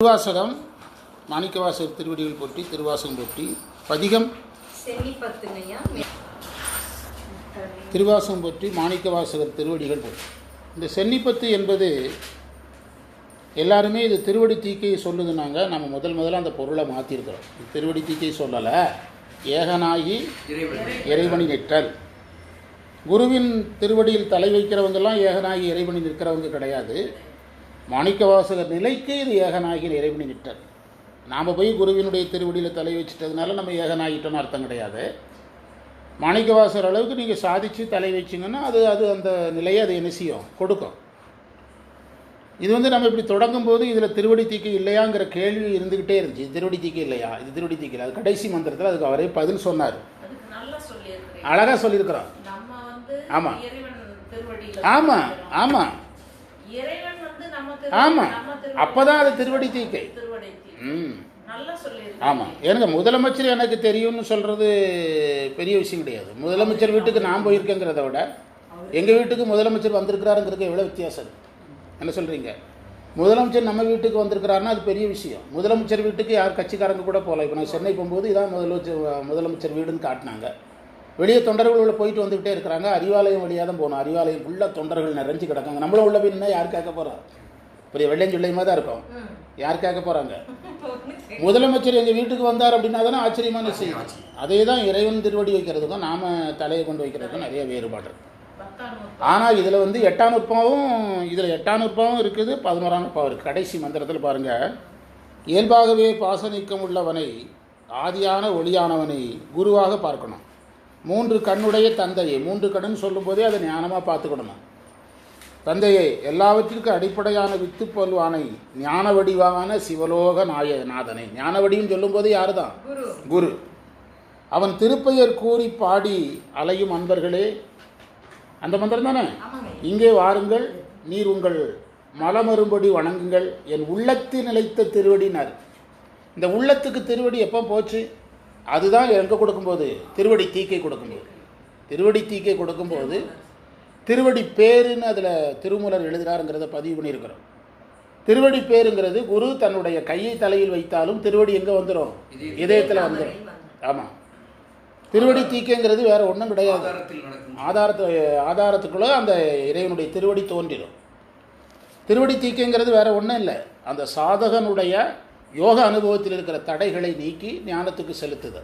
திருவாசகம் மாணிக்கவாசகர் திருவடிகள் போற்றி திருவாசகம் போற்றி. பதிகம். திருவாசகம் போற்றி மாணிக்கவாசகர் திருவடிகள் போற்றி. இந்த சென்னிப்பத்து என்பது எல்லாருமே இது திருவடி தீக்கையை சொல்லுதுனாங்க நம்ம முதல் முதல்ல அந்த பொருளை மாற்றிருக்கிறோம் திருவடி தீக்கை சொல்லலை. ஏகனாகி இறைவனி நிற்றல். குருவின் திருவடியில் தலை வைக்கிறவங்கெல்லாம் ஏகனாகி இறைவனி நிற்கிறவங்க கிடையாது. மாணிக்கவாசகர் நிலைக்கு இது ஏகனாகி இறைவனி நிற்றல் நாம் போய் குருவினுடைய திருவடியில் தலை வச்சிட்டதுனால நம்ம ஏகனாகிட்டோன்னு அர்த்தம் கிடையாது. மாணிக்கவாசகர் அளவுக்கு நீங்கள் சாதித்து தலை வச்சிங்கன்னா அது அது அந்த நிலையை அது என்ன செய்யும்? கொடுக்கும். இது வந்து நம்ம இப்படி தொடங்கும் போது இதில் திருவடி தீக்கு இல்லையாங்கிற கேள்வி இருந்துக்கிட்டே இருந்துச்சு. இது திருவடி தீக்கு இல்லையா? இது திருவடி தீக்கு இல்லை அது கடைசி மந்திரத்தில் அதுக்கு அவரே பதில் சொன்னார். அழகாக சொல்லியிருக்கிறோம் நம்ம வந்து ஆமா. இறைவன் திருவடியில ஆமாம் இருக்கிறோம். ஆமாம் ஆமா. அப்பதான் அது திருவடி தீக்கை. ம். ஆமாம் எனக்கு முதலமைச்சர் எனக்கு தெரியும்னு சொல்கிறது பெரிய விஷயம் கிடையாது. முதலமைச்சர் வீட்டுக்கு நான் போயிருக்கேங்கிறத விட எங்கள் வீட்டுக்கு முதலமைச்சர் வந்திருக்கிறாருங்கிறதுக்கு எவ்வளோ வித்தியாசம் என்ன சொல்கிறீங்க முதலமைச்சர் நம்ம வீட்டுக்கு வந்திருக்கிறாருன்னா அது பெரிய விஷயம். முதலமைச்சர் வீட்டுக்கு யார் கட்சிக்காரங்க கூட போகல. இப்போ நான் சென்னை போகும்போது இதான் முதலமைச்சர் முதலமைச்சர் வீடுன்னு காட்டினாங்க. வெளியே தொண்டர்கள் உள்ள போயிட்டு வந்துக்கிட்டே இருக்கிறாங்க. அறிவாலயம் வழியாக தான் போகணும். அறிவாலயம் ஃபுல்லாக தொண்டர்கள் நிறைஞ்சு கிடக்காங்க. நம்மளும் உள்ள போய் யார் கேட்க போகிறோம் பெரிய வெள்ளையஞ்சுள்ளையமாக தான் இருக்கும். ம். யார் கேட்க போகிறாங்க முதலமைச்சர் எங்கள் வீட்டுக்கு வந்தார் அப்படின்னா தானே ஆச்சரியமான செய்தி அதே தான் இறைவன் திருவடி வைக்கிறதுக்கும் நாம தலையை கொண்டு வைக்கிறதுக்கும் நிறைய வேறுபாடு இருக்கு. ஆனால் இதில் வந்து எட்டாம் நுட்பாவும் இதில் எட்டாம் நுட்பாவும் இருக்குது பதினோராம் நுட்பாவும் இருக்குது கடைசி மந்திரத்தில் பாருங்கள் இயல்பாகவே பாசநீக்கம் உள்ளவனை ஆதியான ஒளியானவனை குருவாக பார்க்கணும். மூன்று கண்ணுடைய தந்தையை மூன்று கண்ணுன்னு சொல்லும்போதே அதை ஞானமாக பார்த்துக்கிடணும் தந்தையை எல்லாவற்றிற்கும் அடிப்படையான வித்து பொல்வானை ஞான வடிவான சிவலோக நாய நாதனை ஞான வடின்னு சொல்லும்போது யார் தான் குரு. அவன் திருப்பெயர் கூறி பாடி அலையும் அன்பர்களே அந்த மந்திரம் தானே? இங்கே வாருங்கள் நீர் உங்கள் மலமரும்படி வணங்குங்கள். என் உள்ளத்தில் நிலைத்த திருவடினார் இந்த உள்ளத்துக்கு திருவடி எப்போ போச்சு? அதுதான் எங்கே கொடுக்கும்போது? திருவடி தீக்கை கொடுக்கும்போது. திருவடி தீக்கை கொடுக்கும்போது திருவடி பேருன்னு அதில் திருமூலர் எழுதுறாருங்கிறத பதிவு பண்ணியிருக்கிறோம். திருவடி பேருங்கிறது குரு தன்னுடைய கையை தலையில் வைத்தாலும் திருவடி எங்கே வந்துடும் இதயத்தில் வந்துடும் ஆமாம் திருவடி தீக்கைங்கிறது வேற ஒன்றும் கிடையாது. ஆதாரத்து ஆதாரத்துக்குள்ளே அந்த இறைவனுடைய திருவடி தோன்றிடும். திருவடி தீக்கைங்கிறது வேற ஒன்றும் இல்லை. அந்த சாதகனுடைய யோக அனுபவத்தில் இருக்கிற தடைகளை நீக்கி ஞானத்துக்கு செலுத்துது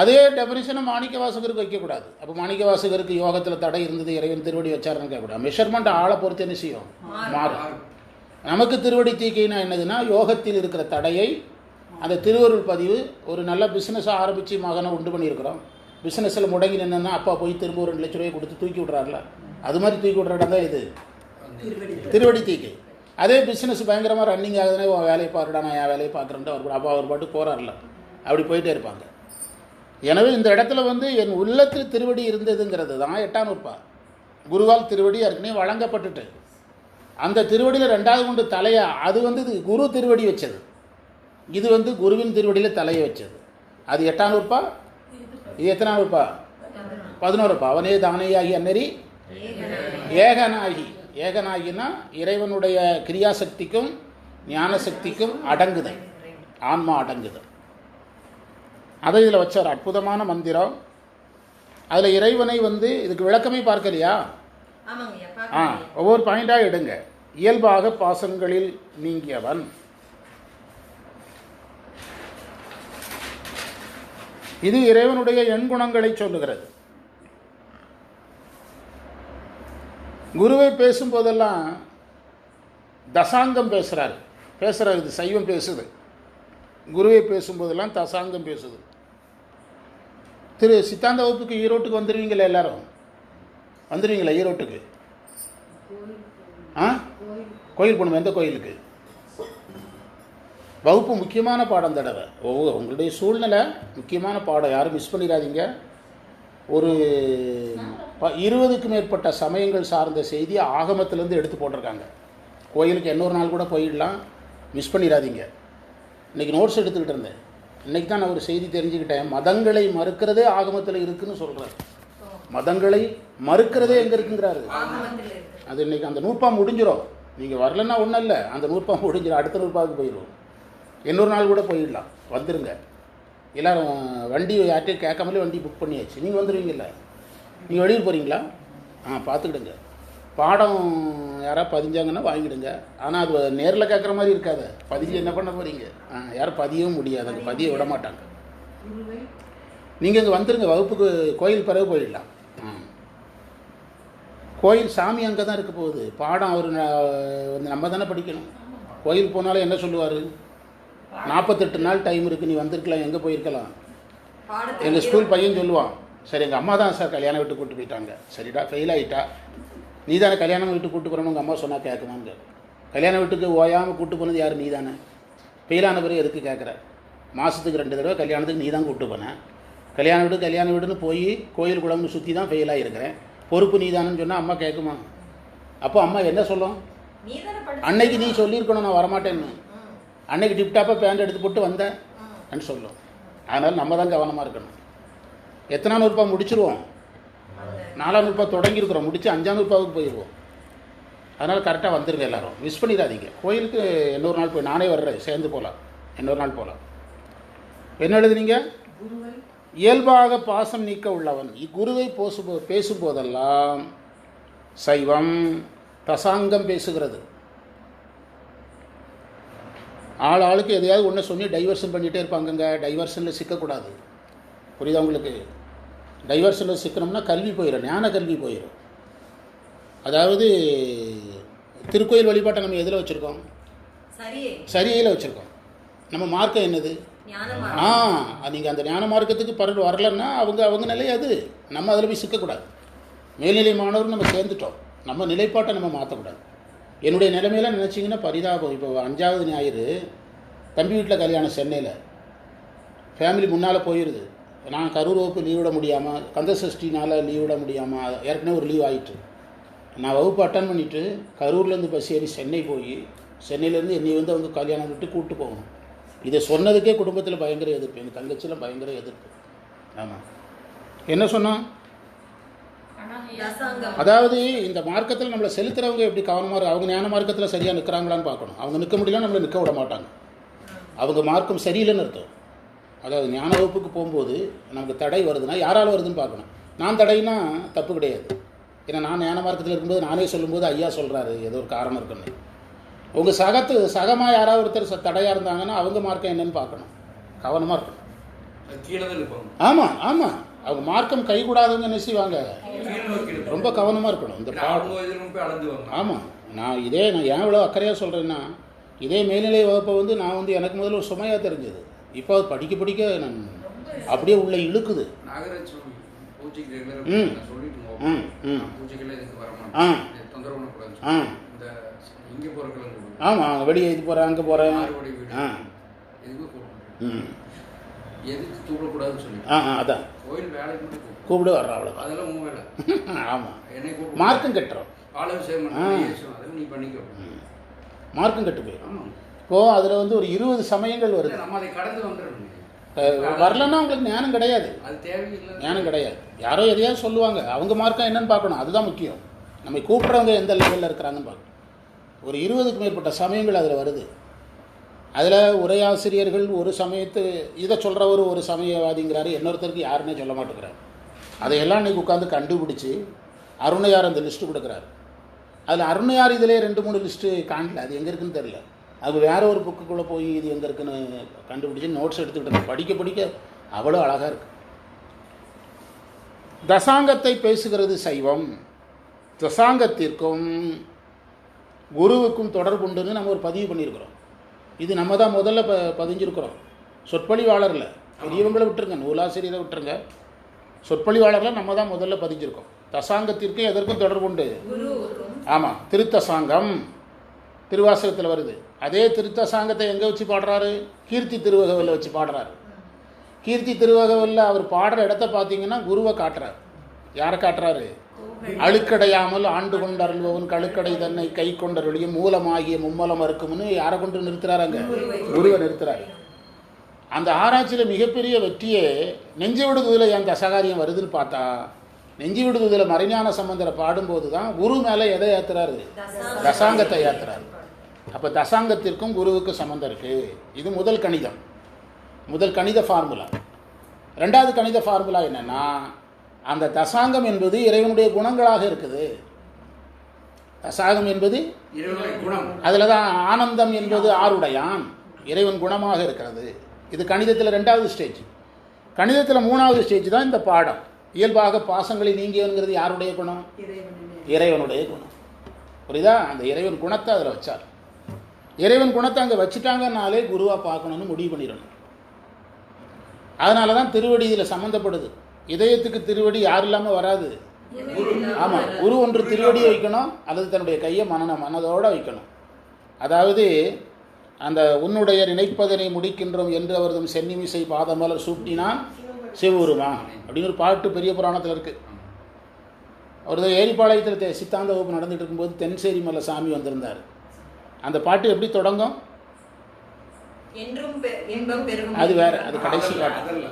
அதே டெபனிஷனை மாணிக்க வாசகருக்கு வைக்கக்கூடாது. அப்போ மாணிக்க வாசகருக்கு யோகத்தில் தடை இருந்தது இறைவன் திருவடி வச்சாருன்னு கேட்கக்கூடாது. மெஷர்மெண்ட் ஆளை பொறுத்து என்ன செய்யும்? மாறும். நமக்கு திருவடி தீக்கைனா என்னதுன்னா யோகத்தில் இருக்கிற தடையை அந்த திருவருள் பதிவு ஒரு நல்ல பிஸ்னஸ் ஆரம்பித்து மகனை உண்டு பண்ணியிருக்கிறோம். பிஸ்னஸில் முடங்கி நின்னா அப்பா போய் திரும்ப ஒரு ரெண்டு லட்ச ரூபாய் கொடுத்து தூக்கி விட்றாருல. அது மாதிரி தூக்கி விட்ற இடம் தான் இது. திருவடி தீக்கை. அதே பிஸ்னஸ் பயங்கரமாக ரன்னிங் ஆகுதுன்னா வேலையை பாருடா நான் என் வேலையை பார்க்குறேன்ட்டு அவர் அப்பா அவர் பாட்டு போகிறார்ல அப்படி போயிட்டே இருப்பாங்க. எனவே இந்த இடத்துல வந்து என் உள்ளத்தில் திருவடி இருந்ததுங்கிறது தான் எட்டாம் நூற்பா. குருவால் திருவடி ஏற்கனவே வழங்கப்பட்டுட்டு. அந்த திருவடியில் ரெண்டாவது கொண்டு தலையா அது வந்து இது குரு திருவடி வச்சது. இது வந்து குருவின் திருவடியில் தலையை வச்சது. அது எட்டாம் நூற்பா? இது எத்தனாம் நூற்பா? பதினோருப்பா. அவனே தானேயாகி அன்னறி ஏகனாகி. ஏகனாகினா இறைவனுடைய கிரியாசக்திக்கும் ஞான சக்திக்கும் அடங்குதல். ஆன்மா அடங்குதல். அதை இதில் வச்ச ஒரு அற்புதமான மந்திரம். அதில் இறைவனை வந்து இதுக்கு விளக்கமே பார்க்கலையா? ஆ ஒவ்வொரு பாயிண்டாக எடுங்க. இயல்பாக பாசங்களில் நீங்கியவன். இது இறைவனுடைய எண்குணங்களை சொல்லுகிறது. குருவை பேசும்போதெல்லாம் தசாங்கம் பேசுகிறாரு பேசுகிறாரு இது சைவம் பேசுது. குருவை பேசும்போதெல்லாம் தசாங்கம் பேசுது. திரு சித்தாந்த வகுப்புக்கு ஈரோட்டுக்கு வந்துடுவீங்களா எல்லாரும்? வந்துடுவீங்களா ஈரோட்டுக்கு? ஆ? கோயில் போகணும்? எந்த கோயிலுக்கு? வகுப்பு முக்கியமான பாடம் தடவை. ஓ உங்களுடைய சூழ்நிலை முக்கியமான பாடம். யாரும் மிஸ் பண்ணிடாதீங்க. ஒரு ப இருபதுக்கு மேற்பட்ட சமயங்கள் சார்ந்த செய்தி ஆகமத்திலேருந்து எடுத்து போட்டிருக்காங்க. கோயிலுக்கு இன்னொரு நாள் கூட போயிடலாம். மிஸ் பண்ணிடாதீங்க. இன்றைக்கி நோட்ஸ் எடுத்துக்கிட்டு இருந்தேன். இன்னைக்கு தான் நான் ஒரு செய்தி தெரிஞ்சுக்கிட்டேன். மதங்களை மறுக்கிறதே ஆகமத்தில் இருக்குன்னு சொல்கிறார் மதங்களை மறுக்கிறதே எங்கே இருக்குங்கிறாரு. அது இன்னைக்கு அந்த நூற்பா முடிஞ்சிடும் நீங்கள் வரலன்னா ஒன்றும் இல்லை. அந்த நூற்பாம் முடிஞ்சிடும் அடுத்த நூற்பாவுக்கு போயிடுவோம். இன்னொரு நாள் கூட போயிடலாம். வந்துடுங்க எல்லாரும் வண்டி யார்ட்டையும் கேட்காமலே வண்டி புக் பண்ணியாச்சு. நீங்கள் வந்துடுவீங்கல்ல நீங்கள் வெளியூர் போகிறீங்களா ஆ பார்த்துக்கிடுங்க. பாடம் யாராவது பதிஞ்சாங்கன்னா வாங்கிடுங்க. ஆனால் அது நேரில் கேட்குற மாதிரி இருக்காது. பதிஞ்சு என்ன பண்ண போகிறீங்க ஆ யாரும் பதியவும் முடியாது. அங்கே பதிய விட மாட்டாங்க. நீங்கள் இங்கே வந்துருங்க. வகுப்புக்கு கோயில் பிறகு போயிடலாம். ஆ. கோயில் சாமி அங்கே தான் இருக்க போகுது. பாடம் அவர் வந்து நம்ம தானே படிக்கணும். கோயில் போனாலும் என்ன சொல்லுவார்? நாற்பத்தெட்டு நாள் டைம் இருக்குது நீ வந்திருக்கலாம். எங்கே போயிருக்கலாம்? எங்கள் ஸ்கூல் பையன் சொல்லுவான். சரி எங்கள் அம்மா தான் சார் கல்யாணம் விட்டு கூட்டு போயிட்டாங்க. சரிடா ஃபெயில் ஆகிட்டா நீ தானே கல்யாணம் வீட்டுக்கு கூட்டு போகிறோன்னு உங்கள் அம்மா சொன்னால் கேட்குமான்னு கேட்கும் கல்யாண வீட்டுக்கு ஓயாமல் கூட்டு போனது யார்? நீ தானே ஃபெயிலான பிறகு எதுக்கு கேட்குற? மாதத்துக்கு ரெண்டு தடவை கல்யாணத்துக்கு நீ தான் கூப்பிட்டு போனேன் கல்யாண வீடு கல்யாண வீடுன்னு போய் கோயில் குளம்னு சுற்றி தான் ஃபெயில் ஆகிருக்கிறேன் பொறுப்பு நீ தானேன்னு சொன்னால் அம்மா கேட்குமா? அப்போ அம்மா என்ன சொல்லும்? அன்னைக்கு நீ சொல்லியிருக்கணும் நான் வரமாட்டேன்னு. அன்னைக்கு டிப்டாப்பாக பேண்ட் எடுத்து போட்டு வந்தேன் சொல்லும். அதனால் நம்ம தான் கவனமாக இருக்கணும். எத்தனாம் நூறுபா முடிச்சிருவோம். நாலாம் நூறுபா தொடங்கியிருக்கிறோம் முடிச்சு அஞ்சாம் நூறுபாவுக்கு போயிடுவோம். அதனால் கரெக்டாக வந்துருங்க எல்லாரும். மிஸ் பண்ணிடாதீங்க. கோயிலுக்கு இன்னொரு நாள் போய் நானே வர்றேன் சேர்ந்து போகலாம். இன்னொரு நாள் போகலாம். என்ன எழுதுனீங்க? இயல்பாக பாசம் நீக்க உள்ளவன். இக்குருவை போசுபோ பேசும்போதெல்லாம் சைவம் தசாங்கம் பேசுகிறது. ஆள் ஆளுக்கு எதையாவது ஒன்று சொல்லி டைவர்ஷன் பண்ணிகிட்டே இருப்பாங்கங்க. டைவர்ஷனில் சிக்கக்கூடாது. புரியுதா உங்களுக்கு? டைவர்ஷனில் சிக்கணும்னா கல்வி போயிடும் ஞான கல்வி போயிடும் அதாவது திருக்கோயில் வழிபாட்டை நம்ம எதில் வச்சுருக்கோம்? சரியே. சரியில் வச்சுருக்கோம். நம்ம மார்க்கம் என்னது? ஆ நீங்கள் அந்த ஞான மார்க்கத்துக்கு பரவ வரலன்னா அவங்க அவங்க நிலை அது. நம்ம அதில் போய் சிக்கக்கூடாது. மேல்நிலை மாணவர் நம்ம சேர்ந்துட்டோம். நம்ம நிலைப்பாட்டை நம்ம மாற்றக்கூடாது என்னுடைய நிலைமையில நினச்சிங்கன்னா பரிதாபம். இப்போ அஞ்சாவது ஞாயிறு தம்பி வீட்டில் கல்யாணம் சென்னையில். ஃபேமிலி முன்னால் போயிடுது நான் கரூர் வகுப்பு லீவ் விட முடியாமல் கந்த சஷ்டினால் லீவ் விட முடியாமல் ஏற்கனவே ஒரு லீவ் ஆயிட்டு. நான் வகுப்பு அட்டன் பண்ணிவிட்டு கரூர்லேருந்து பஸ் ஏறி சென்னை போய் சென்னையிலேருந்து என்னை வந்து அவங்க கல்யாணம் விட்டு கூப்பிட்டு போகணும். இதை சொன்னதுக்கே குடும்பத்தில் பயங்கர எதிர்ப்பு. எங்கள் தங்கச்சியில் பயங்கர எதிர்ப்பு. ஆமாம் என்ன சொன்னான் தசாங்கம். அதாவது இந்த மார்க்கத்தில் நம்மளை செலுத்துறவங்க எப்படி கவனமாக இருக்கு அவங்க ஞான மார்க்கத்தில் சரியாக நிற்கிறாங்களான்னு பார்க்கணும். அவங்க நிற்க முடியல நம்மளை நிற்க விட மாட்டாங்க. அவங்க மார்க்கம் சரியில்லைன்னு அர்த்தம். அதாவது ஞான வகுப்புக்கு போகும்போது நமக்கு தடை வருதுன்னா யாரால் வருதுன்னு பார்க்கணும். நான் தடைனா தப்பு கிடையாது. ஏன்னா நான் ஞான மார்க்கத்தில் இருக்கும்போது நானே சொல்லும்போது ஐயா சொல்கிறாரு ஏதோ ஒரு காரணம் இருக்குன்னு. உங்கள் சகத்து சகமாக யாராவது ஒருத்தர் ச- தடையா இருந்தாங்கன்னா அவங்க மார்க்கம் என்னன்னு பார்க்கணும். கவனமாக இருக்கணும். ஆமாம் ஆமாம் அவங்க மார்க்கம் கைகூடாதவங்க என்ன செய்வாங்க. ரொம்ப கவனமாக இருக்கணும். இந்த பாடம். ஆமாம் நான் இதே நான் ஏன் இவ்வளோ அக்கறையாக சொல்கிறேன்னா இதே மேல்நிலை வகுப்பை வந்து நான் வந்து எனக்கு முதல்ல ஒரு சுமையாக தெரிஞ்சது. இப்போ அது படிக்க படிக்க நான் அப்படியே உள்ள இழுக்குது. ம். ம், ம். ஆ. ஆ. ஆமாம் வெளியே இது போகிறேன் அங்கே போகிறேன் ஆ. ம். ஆ ஆ அதான். கூப்பிடு. வர்றேன் அவ்வளோதான் அதெல்லாம் உன் வேலை. ஆமாம் மார்க்கம் கட்டுறோம். மார்க்கம் கட்டு போயிடும் இப்போது அதில் வந்து ஒரு இருபது சமயங்கள் வருது. நம்ம அதை கடந்து வந்துடணும். அஹ் வரலன்னா உங்களுக்கு ஞானம் கிடையாது. அது தேவையில்லை. ஞானம் கிடையாது. யாரோ எதையாவது சொல்லுவாங்க. அவங்க மார்க்கம் என்னன்னு பார்க்கணும். அதுதான் முக்கியம். நம்ம கூப்பிட்றவங்க எந்த லெவலில் இருக்கிறாங்கன்னு பார்க்கணும். ஒரு இருபதுக்கு மேற்பட்ட சமயங்கள் அதில் வருது. அதில் உரையாசிரியர்கள் ஒரு சமயத்து இதை சொல்கிறவர் ஒரு சமயவாதிங்கிறாரு. இன்னொருத்தருக்கு யாருன்னே சொல்ல மாட்டேங்கிறார். அதையெல்லாம் இன்னைக்கு உட்காந்து கண்டுபிடிச்சி அருணையார் அந்த லிஸ்ட்டு கொடுக்குறாரு. அதில் அருணையார் இதிலே ரெண்டு மூணு லிஸ்ட்டு காணல அது எங்கே இருக்குன்னு தெரியல. அது வேற ஒரு புக்குக்குள்ளே போய் இது எங்கே இருக்குன்னு கண்டுபிடிச்சி நோட்ஸ் எடுத்துக்கிட்டு. படிக்க படிக்க அவ்வளோ அழகாக இருக்கு. தசாங்கத்தை பேசுகிறது சைவம். தசாங்கத்திற்கும் குருவுக்கும் தொடர்புண்டுன்னு நம்ம ஒரு பதிவு பண்ணியிருக்கிறோம். இது நம்ம தான் முதல்ல ப பதிஞ்சிருக்கிறோம். சொற்பொழிவாளரில். பெரியவங்களை விட்டுருங்க. நூலாசிரியரை விட்டுருங்க. சொற்பொழிவாளரில் நம்ம தான் முதல்ல பதிஞ்சிருக்கோம். தசாங்கத்திற்கும் எதற்கும் தொடர்புண்டு ஆமாம் திருத்தசாங்கம். திருவாசகத்தில் வருது. அதே திருத்தசாங்கத்தை எங்கே வச்சு பாடுறாரு? கீர்த்தி திருவகவில் வச்சு பாடுறாரு. கீர்த்தி திருவகவல்ல அவர் பாடுற இடத்த பார்த்தீங்கன்னா குருவை காட்டுறார். யாரை காட்டுறாரு? அழுக்கடையாமல் ஆண்டு கொண்டு அருள்பவன் கழுக்கடை தன்னை கை கொண்டருளியும் மூலமாகிய மும்மலம் இருக்கும்னு யாரை கொண்டு நிறுத்துறாரு அங்கே? குருவை நிறுத்துறாரு. அந்த ஆராய்ச்சியில் மிகப்பெரிய வெற்றியே நெஞ்சு விடுதலில் என் தசகாரியம் வருதுன்னு பார்த்தா நெஞ்சு விடுதலில் மறைஞான சம்பந்தரை பாடும்போது தான் குரு மேலே எதை ஏற்றுறாரு தசாங்க- தசாங்கத்தை ஏத்துறாரு. அப்போ தசாங்கத்திற்கும் குருவுக்கும் சம்மந்தம் இருக்குது இது முதல் கணிதம். முதல் கணித ஃபார்முலா ரெண்டாவது கணித ஃபார்முலா என்னன்னா அந்த தசாங்கம் என்பது இறைவனுடைய குணங்களாக இருக்குது. தசாகம் என்பது இறைவனுடைய குணம். அதில் தான் ஆனந்தம் என்பது ஆருடையான். இறைவன் குணமாக இருக்கிறது. இது கணிதத்தில் ரெண்டாவது ஸ்டேஜ் கணிதத்தில் மூணாவது ஸ்டேஜ் தான் இந்த பாடம். இயல்பாக பாசங்களை நீங்கியவங்கிறது யாருடைய குணம்? இறைவனுடைய குணம். புரியுதா? அந்த இறைவன் குணத்தை அதில் வச்சார். இறைவன் குணத்தை அங்கே வச்சுட்டாங்கனாலே குருவாக பார்க்கணும்னு முடிவு பண்ணிடணும். அதனால தான் திருவடி இதில் சம்மந்தப்படுது இதயத்துக்கு திருவடி யார் இல்லாமல் வராது? ஆமாம் குரு ஒன்று திருவடியை வைக்கணும் அல்லது தன்னுடைய கையை மனன மனதோட வைக்கணும். அதாவது அந்த உன்னுடைய நினைப்பதனை முடிக்கின்றோம் என்று அவரதும் சென்னிமிசை பாதமலர் சூட்டினான் சிவபெருமா அப்படின்னு ஒரு பாட்டு பெரிய புராணத்தில் இருக்குது அவரது ஏரிப்பாளையத்தில் தே- சித்தாந்த வகுப்பு நடந்துகிட்டு இருக்கும்போது தென்சேரி மலை சாமி வந்திருந்தார். அந்த பாட்டு எப்படி தொடங்கும்? அது வேற அது கடைசி பாட்டு.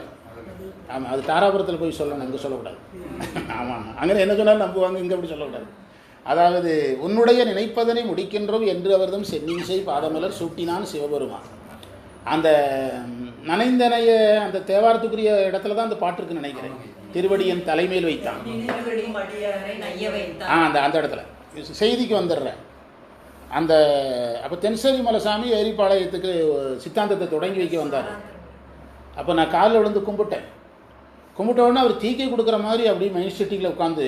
ஆமாம் அது தாராபுரத்தில் போய் சொல்லணும் இங்கே சொல்லக்கூடாது. ஆமாம் அங்கே என்ன சொன்னாலும் நம்புவாங்க இங்கே அப்படி சொல்லக்கூடாது. அதாவது உன்னுடைய நினைப்பதனை முடிக்கின்றோம் என்று அவர்தம் சென்னிசை பாதமலர் சூட்டினான் சிவபெருமான். அந்த நனைந்தனைய அந்த தேவாரத்துக்குரிய இடத்துல தான் அந்த பாட்டு இருக்குன்னு நினைக்கிறேன். திருவடியின் தலைமையில் வைத்தான். ஆ அந்த அந்த இடத்துல. செய்திக்கு வந்துடுறேன். அந்த அப்போ தென்சேரி மலைசாமி ஏரிப்பாளையத்துக்கு சித்தாந்தத்தை தொடங்கி வைக்க வந்தார். அப்போ நான் காலில் விழுந்து கும்பிட்டேன். கும்பிட்ட உடனே அவர் தீக்கை கொடுக்குற மாதிரி அப்படியே மைண்ட் செட்டிங்கில் உட்காந்து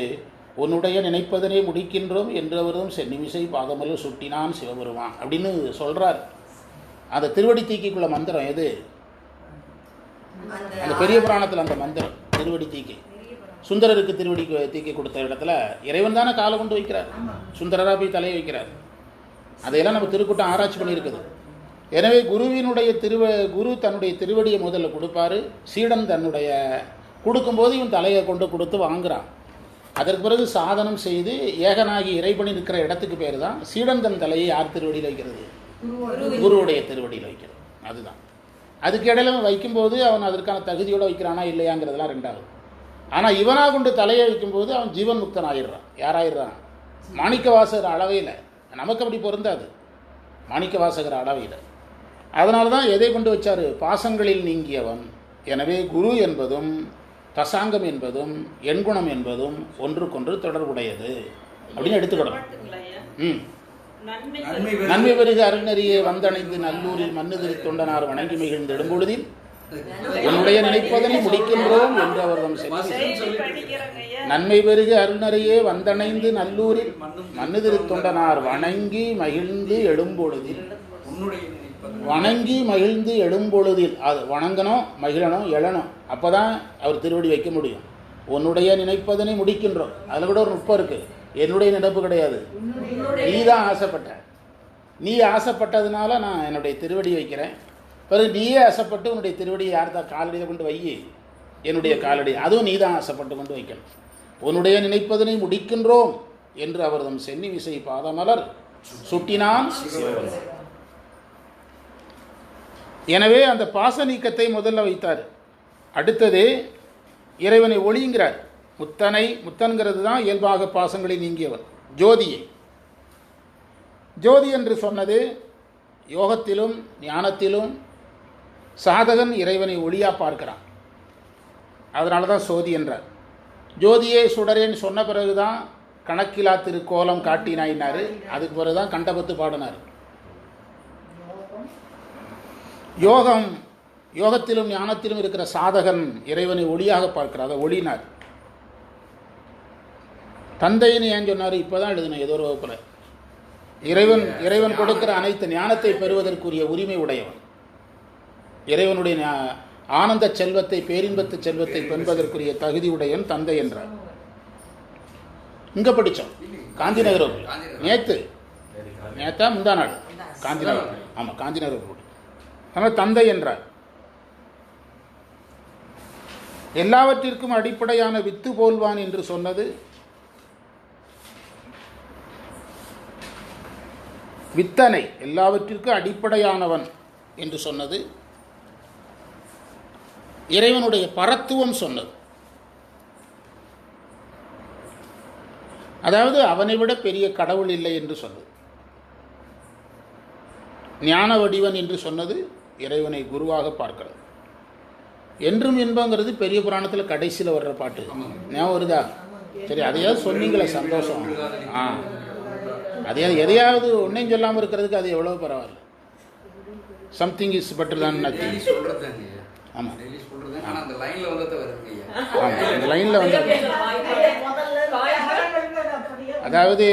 உன்னுடைய நினைப்பதனை முடிக்கின்றோம் என்றவரும் சென்னிமிசை பாதமலர் சுட்டினான் சிவபெருமான் அப்படின்னு சொல்கிறார் அந்த திருவடி தீக்கைக்குள்ள மந்திரம் எது? அந்த பெரிய புராணத்தில் அந்த மந்திரம் திருவடி தீக்கை சுந்தரருக்கு திருவடி தீக்கை கொடுத்த இடத்துல இறைவன் தானே காலை கொண்டு வைக்கிறார். சுந்தரராக போய் தலையை வைக்கிறார். அதையெல்லாம் நம்ம திருக்கூட்டம் ஆராய்ச்சி பண்ணியிருக்குது. எனவே குருவினுடைய திருவ குரு தன்னுடைய திருவடியை முதல்ல கொடுப்பாரு. சீடன் தன்னுடைய கொடுக்கும்போது இவன் தலையை கொண்டு கொடுத்து வாங்குறான். அதற்கு பிறகு சாதனம் செய்து ஏகனாகி இறைபணி நிற்கிற இடத்துக்கு பேர் தான் சீடன் தன் தலையை யார் திருவடியில் வைக்கிறது? குருவுடைய திருவடியில் வைக்கிறது. அதுதான். அதுக்கு இடையில அவன் வைக்கும்போது அவன் அதற்கான தகுதியோடு வைக்கிறானா இல்லையாங்கிறதெல்லாம் ரெண்டாவது. ஆனால் இவனாக கொண்டு தலையை வைக்கும்போது அவன் ஜீவன் முக்தன் ஆயிடுறான் யாராயிடுறான்? மாணிக்க வாசகர் அளவையில். நமக்கு அப்படி பொருந்தாது. மாணிக்க வாசகர் அளவையில் அதனால தான் எதை கொண்டு வச்சார்? பாசங்களில் நீங்கியவன். எனவே குரு என்பதும் தசாங்கம் என்பதும் எண்குணம் என்பதும் ஒன்றுக்கொன்று தொடர்புடையது. அப்படின்னு எடுத்துக்கணும். ம். நன்மை பெருக அருணறியே வந்தணைந்து நல்லூரில் மன்னுதிரி தொண்டனார் வணங்கி மகிழ்ந்து எடும்பொழுதில் உன்னுடைய நினைப்பதனை முடிக்கின்றோம் என்று அவர்தம் செல்வி நன்மை பெருக அருணறியே வந்தணைந்து நல்லூரில் மன்னுதிரி தொண்டனார் வணங்கி மகிழ்ந்து நினைப்பது வணங்கி மகிழ்ந்து எழும்பொழுதில். அது வணங்கணும் மகிழணும் எழணும். அப்போ தான் அவர் திருவடி வைக்க முடியும். உன்னுடைய நினைப்பதனை முடிக்கின்றோம். அதில் கூட ஒரு நுட்பம் இருக்குது என்னுடைய நினைப்பு கிடையாது. நீ தான் ஆசைப்பட்ட. நீ ஆசைப்பட்டதுனால நான் என்னுடைய திருவடி வைக்கிறேன். பிறகு நீயே ஆசைப்பட்டு உன்னுடைய திருவடியை யார் தான் காலடியில் கொண்டு வை என்னுடைய காலடி. அதுவும் நீ தான் ஆசைப்பட்டு கொண்டு வைக்கணும். உன்னுடைய நினைப்பதனை முடிக்கின்றோம் என்று அவர்தம் சென்னி விசை பாதமலர் சுட்டினான். எனவே அந்த பாச நீக்கத்தை முதல்ல வைத்தார். அடுத்தது இறைவனை ஒளிங்கிறார் முத்தனை முத்தன்கிறது தான் இயல்பாக பாசங்களை நீங்கியவர். ஜோதியை. ஜோதி என்று சொன்னது யோகத்திலும் ஞானத்திலும் சாதகன் இறைவனை ஒளியா பார்க்கிறான். அதனால தான் சோதி என்றார். ஜோதியே சுடரேன்னு சொன்ன பிறகு தான் கணக்கிலா திருக்கோலம் காட்டினாயினாரு அதுக்கு பிறகு தான் கண்டபத்து பாடினார். யோகம் யோகத்திலும் ஞானத்திலும் இருக்கிற சாதகன் இறைவனை ஒளியாக பார்க்கிறார். அதை ஒளினார். தந்தைன்னு ஏன் சொன்னார்? இப்போ தான் எழுதினேன் ஏதோ ஒரு வகுப்பில். இறைவன் இறைவன் கொடுக்கிற அனைத்து ஞானத்தை பெறுவதற்குரிய உரிமை உடையவன். இறைவனுடைய ஆனந்த செல்வத்தை பேரின்பத்து செல்வத்தை பெண்பதற்குரிய தகுதியுடையன் தந்தை என்றார். இங்கே படித்தோம் காந்தி நகர் நேற்று நேத்தா முந்தா நாள். காந்தி நகர் ஆமாம் காந்தி நகர் ஆனால் தந்தை என்றார். எல்லாவற்றிற்கும் அடிப்படையான வித்து போல்வான் என்று சொன்னது. வித்தனை எல்லாவற்றிற்கும் அடிப்படையானவன் என்று சொன்னது. இறைவனுடைய பரத்துவம் சொன்னது. அதாவது அவனை விட பெரிய கடவுள் இல்லை என்று சொன்னது. ஞான வடிவன் என்று சொன்னது இறைவனை குருவாக பார்க்கிறது. என்றும் இன்பங்கிறது பெரிய புராணத்தில் கடைசியில் வர்ற பாட்டு. ஞாபகம் வருதா? சரி அதையாவது சொன்னீங்களே சந்தோஷம். ஆ. அதையாவது எதையாவது ஒன்றையும் சொல்லாமல் இருக்கிறதுக்கு அது எவ்வளோ பரவாயில்ல. சம்திங் இஸ் பெட்டர் தான். நத்திங் ஆமாம் டெய்லி சொல்றதுதாங்க. ஆனா அந்த லைன்ல வந்து அதாவது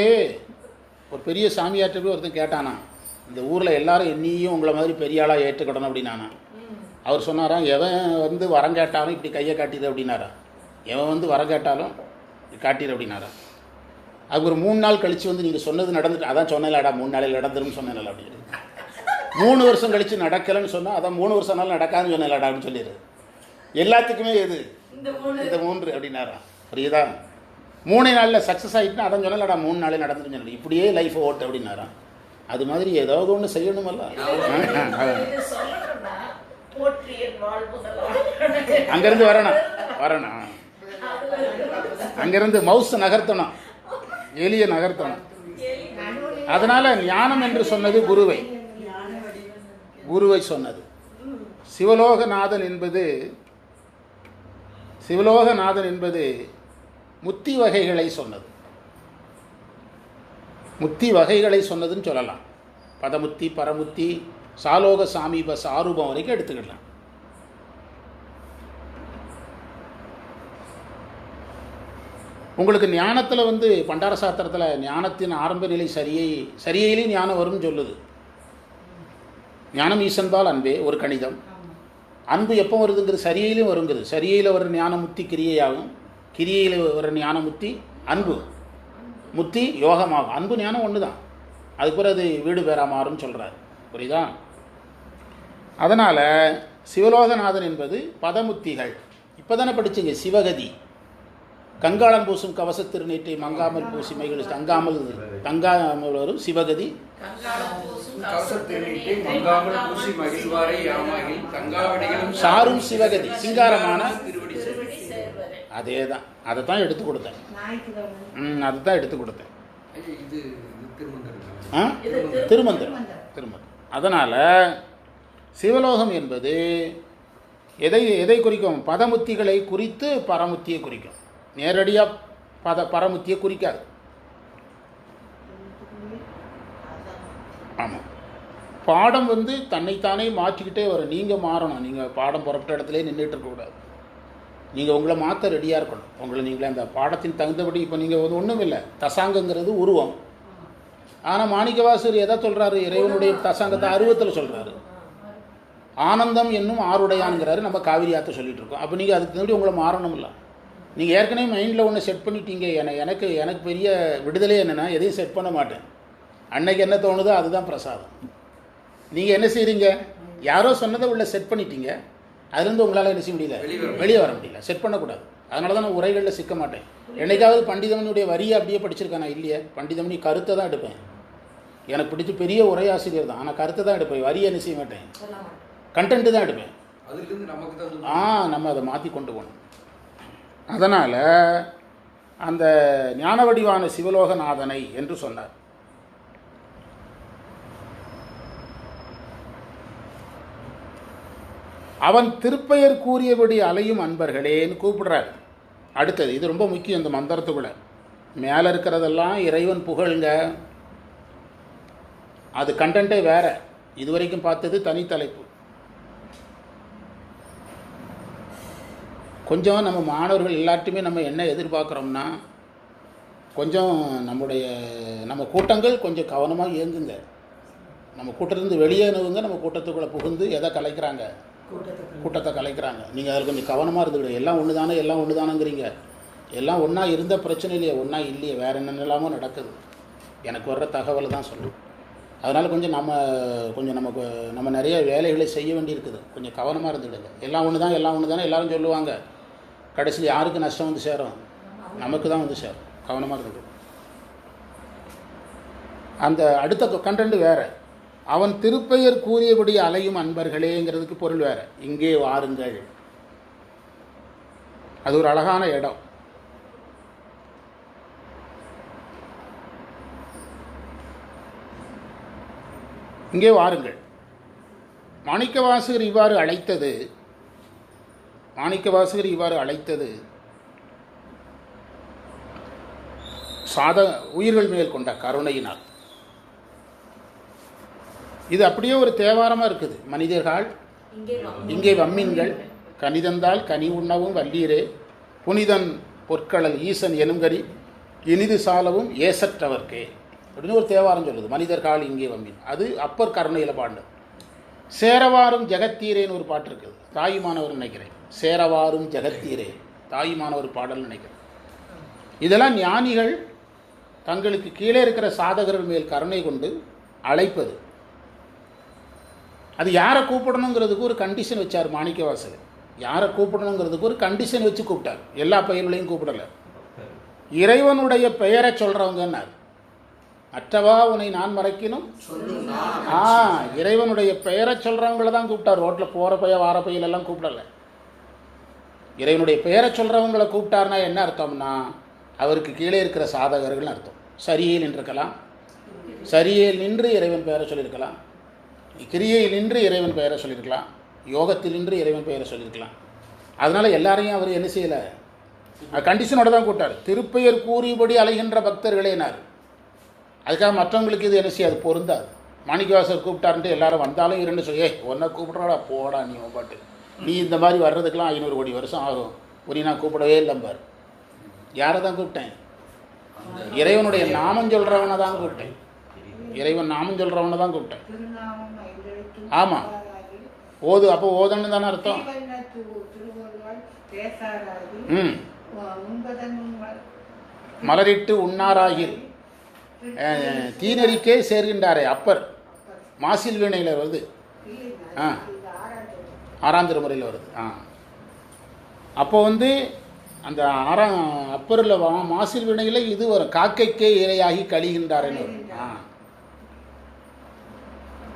ஒரு பெரிய சாமியார்ட்ட போய் ஒருத்தன் கேட்டானா இந்த ஊரில் எல்லாரும் என்னையும் உங்களை மாதிரி பெரிய ஆளாக ஏற்றுக்கிடணும் அப்படின்னானா. அவர் சொன்னாராம் எவன் வந்து வரம் கேட்டாலும் இப்படி கையை காட்டிடு அப்படின்னாரா. எவன் வந்து வரம் கேட்டாலும் காட்டிடு அப்படின்னாரா. அது ஒரு மூணு நாள் கழித்து வந்து நீங்கள் சொன்னது நடந்துட்டு அதான் சொன்னேன்லடா மூணு நாளையில் நடந்துருன்னு சொன்னேன்ல அப்படின்னு மூணு வருஷம் கழித்து நடக்கலைன்னு சொன்னால் அதான் மூணு வருஷம் நாள் நடக்காதுன்னு சொன்னேன்லடா அப்படின்னு சொல்லிடு. எல்லாத்துக்குமே எது? இந்த மூன்று. அப்படின்னாரா? புரியுதா? மூணு நாளில் சக்ஸஸ் ஆகிட்டுனா அதான் சொன்னலடா மூணு நாளே நடந்துருன்னு சொன்னேன். இப்படியே லைஃப் ஓட்டு அப்படின்னாரா? அது மாதிரி ஏதாவது ஒன்று செய்யணுமல்ல? அங்கேருந்து வரணும். வரணும். அங்கேருந்து மவுஸ் நகர்த்தணும். எலிய நகர்த்தணும். அதனால ஞானம் என்று சொன்னது குருவை. குருவை சொன்னது. சிவலோகநாதன் என்பது சிவலோகநாதன் என்பது முத்தி வகைகளை சொன்னது. முத்தி வகைகளை சொன்னதுன்னு சொல்லலாம். பதமுத்தி பரமுத்தி சாலோக சாமீப சாரூபம் வரைக்கும் எடுத்துக்கிடலாம். உங்களுக்கு ஞானத்தில் வந்து பண்டார சாத்திரத்தில் ஞானத்தின் ஆரம்ப நிலை சரியை சரியையிலே ஞானம் வரும்னு சொல்லுது. ஞானம் ஈசன்பால் அன்பே ஒரு கணிதம். அன்பு எப்போ வருதுங்கிறது சரியையிலும் வருங்கிறது. சரியையில் வர ஞானமுத்தி கிரியையாகும். கிரியையில் வர ஞானமுத்தி அன்பு. முத்தி யோகமாகும். அன்பு ஞானம் ஒன்று தான் அதுக்கு பிறகு அது வீடு பேரா மாறும்னு சொல்கிறார் புரியுதா? அதனால் சிவலோகநாதன் என்பது பதமுத்திகள். இப்போ தானே படிச்சீங்க சிவகதி. கங்காளம் பூசும் கவச திருநீட்டை மங்காமல் பூசி மைகள் தங்காமல் தங்காமல் வரும் சிவகதி. சாரும் சிவகதி சிங்காரமான அதே தான் அதை தான் எடுத்து கொடுத்தேன். ம் அதை தான் எடுத்து கொடுத்தேன். ஆ? திருமந்திரம். திருமந்திரம். அதனால் சிவலோகம் என்பது எதை எதை குறிக்கும்? பதமுத்திகளை குறித்து பரமுத்தியை குறிக்கும். நேரடியாக பத பரமுத்தியை குறிக்காது. ஆமாம் பாடம் வந்து தன்னைத்தானே மாற்றிக்கிட்டே வரும். நீங்கள் மாறணும். நீங்கள் பாடம் புறப்பட்ட இடத்துல நின்றுட்டு இருக்கக்கூடாது நீங்கள் உங்களை மாற்ற ரெடியாக இருக்கணும். உங்களை நீங்களே அந்த பாடத்தின் தகுந்தபடி இப்போ நீங்கள் வந்து ஒன்றும் இல்லை. தசாங்கங்கிறது உருவம். ஆனால் மாணிக்கவாசர் எதை சொல்கிறாரு இறைவனுடைய தசாங்கத்தை அருவத்தில் சொல்கிறாரு ஆனந்தம் என்னும் ஆருடையான்ங்கிறாரு நம்ம காவிரி ஆற்ற சொல்லிட்டு இருக்கோம். அப்போ நீங்கள் அதுக்கு முன்னாடி உங்களை மாறணும்ல. நீங்கள் ஏற்கனவே மைண்டில் ஒன்று செட் பண்ணிட்டீங்க. என எனக்கு எனக்கு பெரிய விடுதலை என்னென்னா எதையும் செட் பண்ண மாட்டேன். அன்னைக்கு என்ன தோணுதோ அதுதான் பிரசாதம். நீங்கள் என்ன செய்கிறீங்க யாரோ சொன்னதை உள்ள செட் பண்ணிட்டீங்க. அதுலேருந்து உங்களால் என்ன செய்ய முடியல? வெளிய வர முடியல. செட் பண்ணக்கூடாது. அதனால தான் நான் உரைகளில் சிக்க மாட்டேன். என்னைக்காவது பண்டிதமணியுடைய வரியை அப்படியே படிச்சிருக்கேன் நான். இல்லையே பண்டிதமணி கருத்தை தான் எடுப்பேன். எனக்கு பிடிச்ச பெரிய உரையாசிரியர் தான். ஆனால் கருத்தை தான் எடுப்பேன். வரியை என்ன செய்ய மாட்டேன்? கண்டென்ட்டு தான் எடுப்பேன். ஆ நம்ம அதை மாற்றி கொண்டு போகணும். அதனால் அந்த ஞான வடிவான சிவலோகநாதனை என்று சொன்னார். அவன் திருப்பெயர் கூறியபடி அலையும் அன்பர்களேன்னு கூப்பிடுறார். அடுத்தது இது ரொம்ப முக்கியம் இந்த மந்திரத்துக்குள்ள. மேலே இருக்கிறதெல்லாம் இறைவன் புகழுங்க. அது கண்டென்ட்டே வேற. இதுவரைக்கும் பார்த்தது தனித்தலைப்பு. கொஞ்சம் நம்ம மாணவர்கள் எல்லாத்தையுமே நம்ம என்ன எதிர்பார்க்குறோம்னா கொஞ்சம் நம்முடைய நம்ம கூட்டங்கள் கொஞ்சம் கவனமாக இயங்குங்க. நம்ம கூட்டத்திலிருந்து வெளியேனவங்க நம்ம கூட்டத்துக்குள்ளே புகுந்து எதை கலைக்கிறாங்க? கூட்டத்தை கலைக்கிறாங்க. நீங்கள் அதில் கொஞ்சம் கவனமாக இருந்துக்கிடு எல்லாம் ஒன்று தானே எல்லாம் ஒன்று தானேங்கிறீங்க எல்லாம் ஒன்றா இருந்த பிரச்சனை இல்லையே ஒன்றா இல்லையே வேறு என்னென்னலாமோ நடக்குது. எனக்கு வர்ற தகவல் தான் சொல்லும் அதனால் கொஞ்சம் நம்ம கொஞ்சம் நமக்கு நம்ம நிறைய வேலைகளை செய்ய வேண்டியிருக்குது. கொஞ்சம் கவனமாக இருந்துடுங்க எல்லாம் ஒன்று தான் எல்லாம் ஒன்று தானே எல்லாரும் சொல்லுவாங்க. கடைசியில் யாருக்கு நஷ்டம் வந்து சேரும்? நமக்கு தான் வந்து சேரும். கவனமாக இருந்துக்கணும் அந்த அடுத்த கண்டென்ட் வேறு. அவன் திருப்பெயர் கூறியபடி அலையும் அன்பர்களேங்கிறதுக்கு பொருள் வேறு. இங்கே வாருங்கள். அது ஒரு அழகான இடம். இங்கே வாருங்கள். மாணிக்கவாசகர் இவ்வாறு அழைத்தது மாணிக்கவாசகர் இவ்வாறு அழைத்தது. சாத உயிர்கள் மேல் கொண்ட கருணையினால். இது அப்படியே ஒரு தேவாரமாக இருக்குது. மனிதர்கள். இங்கே வம்மின்கள் கனிதந்தால் கனி உண்ணவும் வல்லீரே. புனிதன் பொற்களல் ஈசன் எனுங்கரி இனிது சாலவும் ஏசற்றவர்க்கே. அப்படின்னு ஒரு தேவாரம் சொல்லுது. மனிதர்கள் இங்கே வம்மின். அது அப்பர் கருணையில் பாண்டு. சேரவாரும் ஜெகத்தீரேன்னு ஒரு பாட்டு இருக்குது. தாயுமானவர் நினைக்கிறேன். சேரவாரும் ஜெகத்தீரே. தாயுமானவர் பாடல் நினைக்கிறேன். இதெல்லாம் ஞானிகள் தங்களுக்கு கீழே இருக்கிற சாதகர்கள் மேல் கருணை கொண்டு அழைப்பது. அது யாரை கூப்பிடணுங்கிறதுக்கு ஒரு கண்டிஷன் வச்சார் மாணிக்கவாசகர். யாரை கூப்பிடணுங்கிறதுக்கு ஒரு கண்டிஷன் வச்சு கூப்பிட்டார். எல்லா பெயர்களையும் கூப்பிடல. இறைவனுடைய பெயரை சொல்கிறவங்கன்னார் அற்றவா உன்னை நான் மறைக்கணும்? ஆ இறைவனுடைய பெயரை சொல்கிறவங்கள தான் கூப்பிட்டார். ரோட்டில் போகிற பைய வார பையிலெல்லாம் கூப்பிடல. இறைவனுடைய பெயரை சொல்கிறவங்களை கூப்பிட்டாருன்னா என்ன அர்த்தம்னா அவருக்கு கீழே இருக்கிற சாதகர்கள்னு அர்த்தம். சரியில் நின்றிருக்கலாம். சரியில் நின்று இறைவன் பெயரை சொல்லியிருக்கலாம். கிரியையில் நின்று இறைவன் பெயரை சொல்லியிருக்கலாம். யோகத்தில் நின்று இறைவன் பெயரை சொல்லியிருக்கலாம். அதனால் எல்லாரையும் அவர் என்ன செய்யலை? கண்டிஷனோட தான் கூப்பிட்டார். திருப்பெயர் கூறியபடி அலைகின்ற பக்தர்களேனார் அதுக்காக மற்றவங்களுக்கு இது என்ன செய்யாது பொருந்தாது. மாணிக்கவாசர் கூப்பிட்டாருன்ட்டு எல்லாரும் வந்தாலும் இரண்டு சொல்லி ஏய் உன்னை கூப்பிட்றாடா போடா நீ பாட்டு. நீ இந்த மாதிரி வர்றதுக்கெல்லாம் ஐநூறு கோடி வருஷம் ஆகும். உன்னை நான் கூப்பிடவே இல்லைம்பார். யாரை தான் கூப்பிட்டேன்? இறைவனுடைய நாமம் சொல்கிறவனை தான் கூப்பிட்டேன். இறைவன் நாமம் சொல்கிறவனை தான் கூப்பிட்டேன். ஆமாம் ஓது அப்போ ஓதன்னு தானே அர்த்தம். ம். மலரிட்டு உண்ணாராகில். அஹ், தீநெறிக்கே சேர்கின்றாரே அப்பர். மாசில் வீணையில் வருது. ஆ. ஆறாம் திருமுறையில் வருது. ஆ. அப்போ வந்து அந்த ஆறாம் அப்பரில் வா மாசில் வினையில் இது வரும். காக்கைக்கே இரையாகி கழிகின்றாருன்னு வரும். ஆ.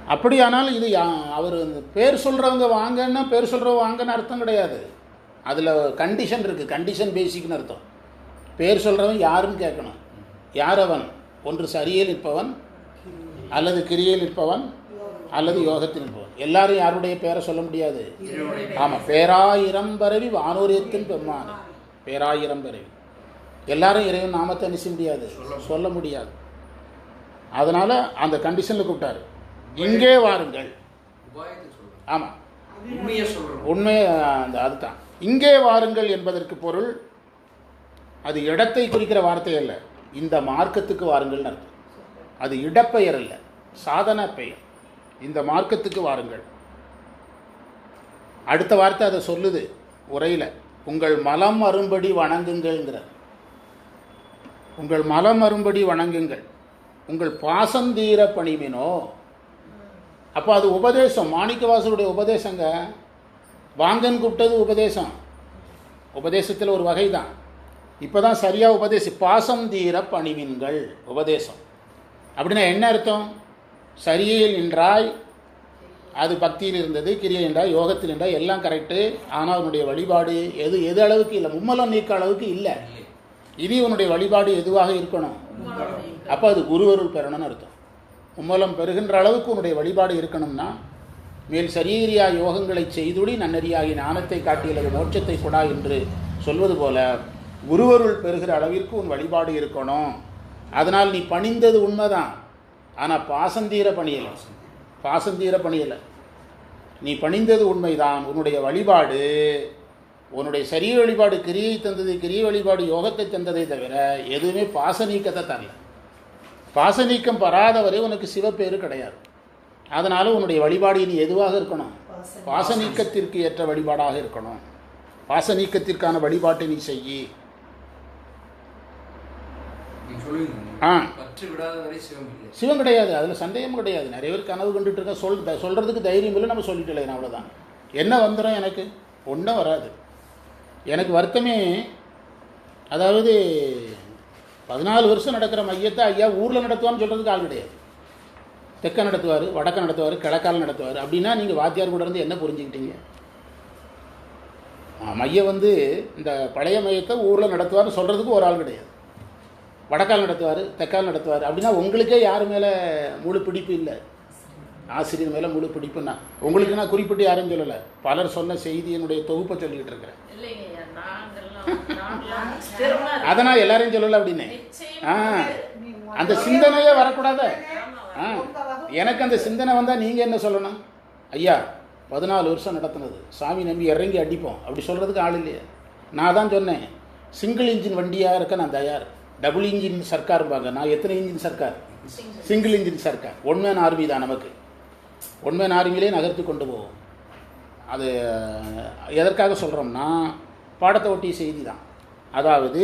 அப்படியானால் இது அவர் பேர் சொல்கிறவங்க வாங்கன்னா பேர் சொல்கிறவங்க வாங்கன்னு அர்த்தம் கிடையாது. அதில் கண்டிஷன் இருக்குது கண்டிஷன் பேசிக்னு அர்த்தம். பேர் சொல்கிறவன் யாருன்னு கேட்கணும். யார் அவன் ஒன்று சரியில் நிற்பவன் அல்லது கிரியில் நிற்பவன் அல்லது யோகத்தில் நிற்பவன். எல்லாரும் யாருடைய பேரை சொல்ல முடியாது? ஆமாம் பேராயிரம் பரவி வானூரியத்தின் பெம்மான் பேராயிரம் பரவி. எல்லாரும் இறைவன் நாமத்தை நிச்சய முடியாது. சொல்ல முடியாது. அதனால் அந்த கண்டிஷனில் கூப்பிட்டாரு. இங்கே வாருங்கள். ஆமாம் உண்மையை உண்மை அந்த அதுதான். இங்கே வாருங்கள் என்பதற்கு பொருள் அது இடத்தை குறிக்கிற வார்த்தை அல்ல. இந்த மார்க்கத்துக்கு வாருங்கள்னு அர்த்தம். அது இடப்பெயர் அல்ல. சாதன பெயர். இந்த மார்க்கத்துக்கு வாருங்கள். அடுத்த வார்த்தை அதை சொல்லுது உரையில். உங்கள் மலம் அரும்படி வணங்குங்கள்ங்கிறார். உங்கள் மலம் அரும்படி வணங்குங்கள். உங்கள் பாசந்தீர பணிவினோ. அப்போ அது உபதேசம். மாணிக்கவாசருடைய உபதேசங்க. வாங்கன்னு கூப்பிட்டது உபதேசம். உபதேசத்தில் ஒரு வகை தான் இப்போ தான் சரியாக உபதேசி பாசம் தீர பணிவின்கள் உபதேசம். அப்படின்னா என்ன அர்த்தம்? சரியில் நின்றாய். அது பக்தியில் இருந்தது கிரியை என்றால் யோகத்தில் என்றால் எல்லாம் கரெக்டு ஆனால் உன்னுடைய வழிபாடு எது எது அளவுக்கு இல்லை? மும்மலம் நீக்க அளவுக்கு இல்லை. இனி உன்னுடைய வழிபாடு எதுவாக இருக்கணும்? அப்போ அது குருவருள் பெறணும்னு அர்த்தம். மும்மலம் பெறுகின்ற அளவுக்கு உன்னுடைய வழிபாடு இருக்கணும்னா மேல் சரீரியா யோகங்களை செய்துடி நன்னறியாகி ஞானத்தை காட்டியல்லது மோட்சத்தை கொடா என்று சொல்வது போல குருவருள் பெறுகிற அளவிற்கு உன் வழிபாடு இருக்கணும். அதனால் நீ பணிந்தது உண்மைதான். ஆனால் பாசந்தீர பணியலை. பாசந்தீர பணியலை. நீ பணிந்தது உண்மைதான். உன்னுடைய வழிபாடு உன்னுடைய சரிய வழிபாடு கிரியை தந்தது கிரிய வழிபாடு யோகத்தை தந்ததை தவிர எதுவுமே பாச நீக்கத்தை தரல. பாச நீக்கம் பெறாதவரை உனக்கு சிவப்பேறு கிடையாது. அதனால உன்னுடைய வழிபாடு இனி எதுவாக இருக்கணும்? பாச நீக்கத்திற்கு ஏற்ற வழிபாடாக இருக்கணும். பாச நீக்கத்திற்கான வழிபாட்டை நீ செய்யி. ஆ. சிவம் இல்லை. கிடையாது அதில் சந்தேகம் கிடையாது. நிறைய பேர் கனவு கண்டுட்டு இருக்க சொல் சொல்றதுக்கு தைரியம் இல்லை நம்ம சொல்லிட்டு அவ்வளோதான் என்ன வந்துடும் எனக்கு? ஒன்றும் வராது. எனக்கு வருத்தமே அதாவது பதினாலு வருஷம் நடக்கிற மையத்தை ஐயா ஊரில் நடத்துவான்னு சொல்கிறதுக்கு ஆள் கிடையாது. தெற்க நடத்துவார் வடக்க நடத்துவார் கிழக்கால் நடத்துவார். அப்படின்னா நீங்கள் வாத்தியார் கூட இருந்து என்ன புரிஞ்சுக்கிட்டீங்க? மையம் வந்து இந்த பழைய மையத்தை ஊரில் நடத்துவார்னு சொல்கிறதுக்கு ஒரு ஆள் கிடையாது. வடக்கால் நடத்துவார் தெற்கால் நடத்துவார். அப்படின்னா உங்களுக்கே யார் மேலே முழு பிடிப்பு இல்லை. ஆசிரியர் மேலே முழு பிடிப்புன்னா. உங்களுக்கு நான் குறிப்பிட்டு யாரும் சொல்லலை. பலர் சொன்ன செய்தியினுடைய தொகுப்பை சொல்லிக்கிட்டு இருக்கிறேன். இல்லைங்கய்யா, நாங்கெல்லாம் நாங்கெல்லாம் நிச்சயமா இருக்கோம். அதை நான் எல்லாரையும் சொல்லலை அப்படின்னு. ஆ. அந்த சிந்தனையே வரக்கூடாது. ஆ. எனக்கு அந்த சிந்தனை வந்தால் நீங்கள் என்ன சொல்லணும்? ஐயா பதினாலு வருஷம் நடத்துனது. சாமி நம்பி இறங்கி அடிப்போம். அப்படி சொல்கிறதுக்கு ஆள் இல்லையே. நான் தான் சொன்னேன். சிங்கிள் இன்ஜின் வண்டியாக இருக்க நான் தயார். டபுள் இன்ஜின் சர்க்காரும்பாங்க நான் எத்தனை இன்ஜின் சர்க்கார்? சிங்கிள் இன்ஜின் சர்க்கார். ஒன்மேன் ஆர்மி தான் நமக்கு. ஒன்மேன் ஆர்மியிலே நகர்த்தி கொண்டு போவோம். அது எதற்காக சொல்கிறோம்னா பாடத்தை ஒட்டிய செய்தி தான். அதாவது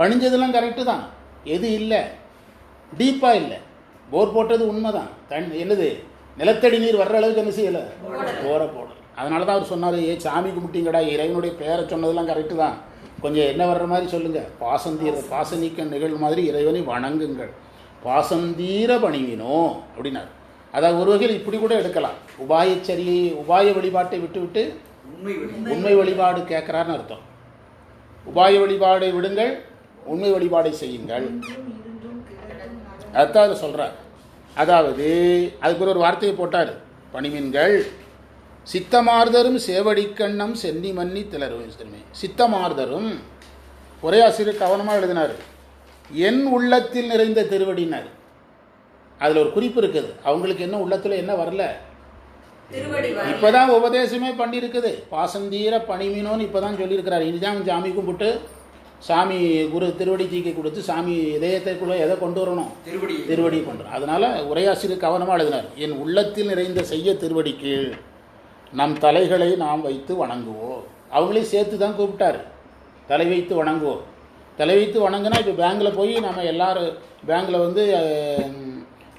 பணிஞ்சதெல்லாம் கரெக்டு தான். எது இல்லை? டீப்பாக இல்லை. போர் போட்டது உண்மை தான் தன் என்னது? நிலத்தடி நீர் வர்ற அளவுக்கு என்ன செய்யலை? போரை போடல. அதனால தான் அவர் சொன்னார் ஏ சாமி கும்பிட்டீங்கடா இறைவனுடைய பேரை சொன்னதெல்லாம் கரெக்டு தான். கொஞ்சம் என்ன வர்ற மாதிரி சொல்லுங்கள் பாசந்தீர பாசநீக்க நிகழ் மாதிரி இறைவனை வணங்குங்கள். பாசந்தீர பணிவினோ அப்படின்னார். அதாவது ஒரு வகையில் இப்படி கூட எடுக்கலாம். உபாயச்சரியை உபாய வழிபாட்டை விட்டு விட்டு உண்மை வழி உண்மை வழிபாடு கேட்குறாருன்னு அர்த்தம். உபாய வழிபாடை விடுங்கள் உண்மை வழிபாடை செய்யுங்கள். அதான் அதை சொல்கிறார் அதாவது அதுக்கு ஒரு வார்த்தையை போட்டார். பணிமீன்கள். சித்தமார்தரும் சேவடிக்கண்ணம் சென்னி மன்னி திளரும் சித்தமார்தரும் ஒரே ஆசிரியர் கவனமாக எழுதினார். என் உள்ளத்தில் நிறைந்த திருவடினார் அதில் ஒரு குறிப்பு இருக்குது. அவங்களுக்கு என்ன உள்ளத்தில் என்ன வரல. இப்பதான் உபதேசமே பண்ணியிருக்குது. பாசந்தீர பணிமீனோன்னு இப்போ தான் சொல்லியிருக்கிறார். இனிதான் சாமி கும்பிட்டு சாமி குரு திருவடி தீக்கை கொடுத்து சாமி இதயத்தைக்குள்ளே எதை கொண்டு வரணும்? திருவடி திருவடி கொண்டு. அதனால உரையாசிரியர் கவனமாக எழுதினார். என் உள்ளத்தில் நிறைந்த செய்ய திருவடிக்கு. நம் தலைகளை நாம் வைத்து வணங்குவோம். அவங்களையும் சேர்த்து தான் கூப்பிட்டாரு. தலை வைத்து வணங்குவோம். தலை வைத்து வணங்கினா இப்போ பேங்க்கில் போய் நம்ம எல்லாரும் பேங்க்கில் வந்து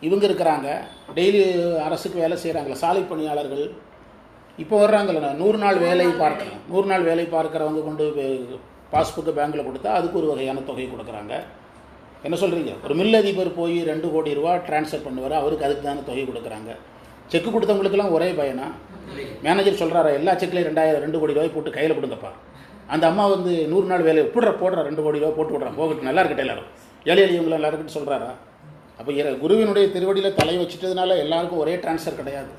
இவங்க இருக்கிறாங்க. டெய்லி அரசுக்கு வேலை செய்கிறாங்களே சாலை பணியாளர்கள். இப்போ வர்றாங்கல்ல நூறு நாள் வேலை பார்க்கலாம் நூறு நாள் வேலை பார்க்குறவங்க கொண்டு பாஸ்புக்கை பேங்க்கில் கொடுத்தா அதுக்கு ஒரு வகையான தொகை கொடுக்குறாங்க. என்ன சொல்கிறீங்க ஒரு மில் அதிபர் போய் ரெண்டு கோடி ரூபா ட்ரான்ஸ்ஃபர் பண்ணுவார் அவருக்கு அதுக்கு தானே தொகை கொடுக்குறாங்க. செக் கொடுத்தவங்களுக்கெல்லாம் ஒரே பயனா? மேனேஜர் சொல்கிறாரா எல்லா செக்லையும் ரெண்டாயிரம் ரெண்டு கோடி ரூபாய் போட்டு கையில் கொடுங்கப்பா. அந்த அம்மா வந்து நூறு நாள் வேலை போடுற போடுற ரெண்டு கோடி ரூபா போட்டு விட்றான் போகட்டும் நல்லா இருக்கட்டும் எல்லாரும். ஏழை எளியவங்களை எல்லாருக்கிட்ட சொல்கிறாரா அப்போ குருவினுடைய திருவடியில் தலை வச்சுட்டதுனால எல்லாருக்கும் ஒரே ட்ரான்ஸ்ஃபர் கிடையாது.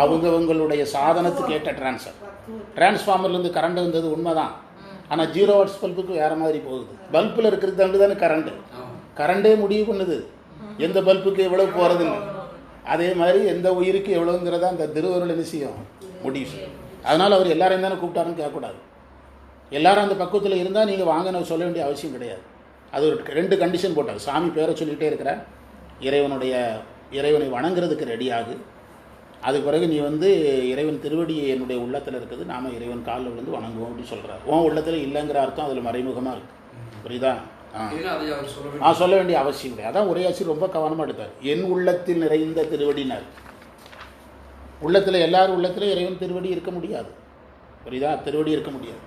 அவங்கவங்களுடைய சாதனத்துக்கு ஏற்ற ட்ரான்ஸ்ஃபர் டிரான்ஸ்ஃபார்மர்லேருந்து கரண்ட் வந்தது உண்மைதான். ஆனால் ஜீரோ வாட்ஸ் பல்புக்கு வேறு மாதிரி போகுது. பல்பில் இருக்கிறது தாண்டு தானே கரண்ட்டு கரண்டே முடிவு பண்ணுது. எந்த பல்புக்கு எவ்வளவு போகிறதுன்னு அதே மாதிரி எந்த உயிருக்கு எவ்வளோங்கிறத அந்த திருவருள் என்ன செய்யும் முடிவு. அதனால் அவர் எல்லாரையும் தானே கூப்பிட்டாருன்னு கேட்கக்கூடாது. எல்லாரும் அந்த பக்குவத்தில் இருந்தால் நீங்கள் வாங்கன்னு சொல்ல வேண்டிய அவசியம் கிடையாது. அது ஒரு ரெண்டு கண்டிஷன் போட்டார். சாமி பேரை சொல்லிகிட்டே இருக்கிற இறைவனுடைய இறைவனை வணங்குறதுக்கு ரெடியாகு அதுக்கு பிறகு நீ வந்து இறைவன் திருவடி என்னுடைய உள்ளத்தில் இருக்குது நாம் இறைவன் காலில் விழுந்து வணங்குவோம் அப்படின்னு சொல்கிறார் உன் உள்ளத்தில் இல்லைங்கிற அர்த்தம் அதில் மறைமுகமாக இருக்குது புரியுதா? நான் சொல்ல வேண்டிய அவசியம் கிடையாது அதான் உரையாசி ரொம்ப கவனமாக எடுத்தார். என் உள்ளத்தில் நிறைந்த திருவடினார் உள்ளத்தில் எல்லார் உள்ளத்திலும் இறைவன் திருவடி இருக்க முடியாது. புரியுதா? திருவடி இருக்க முடியாது.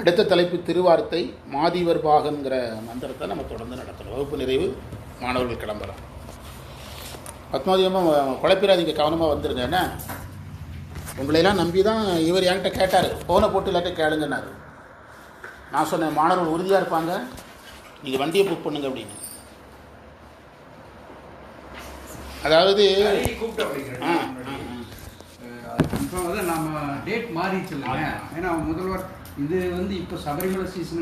அடுத்த தலைப்பு திருவார்த்தை மாதிவர் பாகங்கிற மந்திரத்தை நம்ம தொடர்ந்து நடத்தணும். வகுப்பு நிறைவு மாணவர்கள் கிளம்பலாம். பத்மாவதியமாக குழப்பிடாதீங்க கவனமாக வந்துருங்க என்ன? உங்களையெல்லாம் நம்பி தான் இவர் என்கிட்ட கேட்டார். ஃபோனை போட்டு இல்லாட்டி கேளுங்கன்னாரு. நான் சொன்னேன் மாணவர்கள் உறுதியாக இருப்பாங்க. நீங்கள் வண்டியை புக் பண்ணுங்க அப்படின்னு. அதாவது நம்ம டேட் மாறிடுச்சு இல்லைங்க. ஆமா. ஏன்னா முதல்வர் இது வந்து இப்போ சபரிமலை சீசன்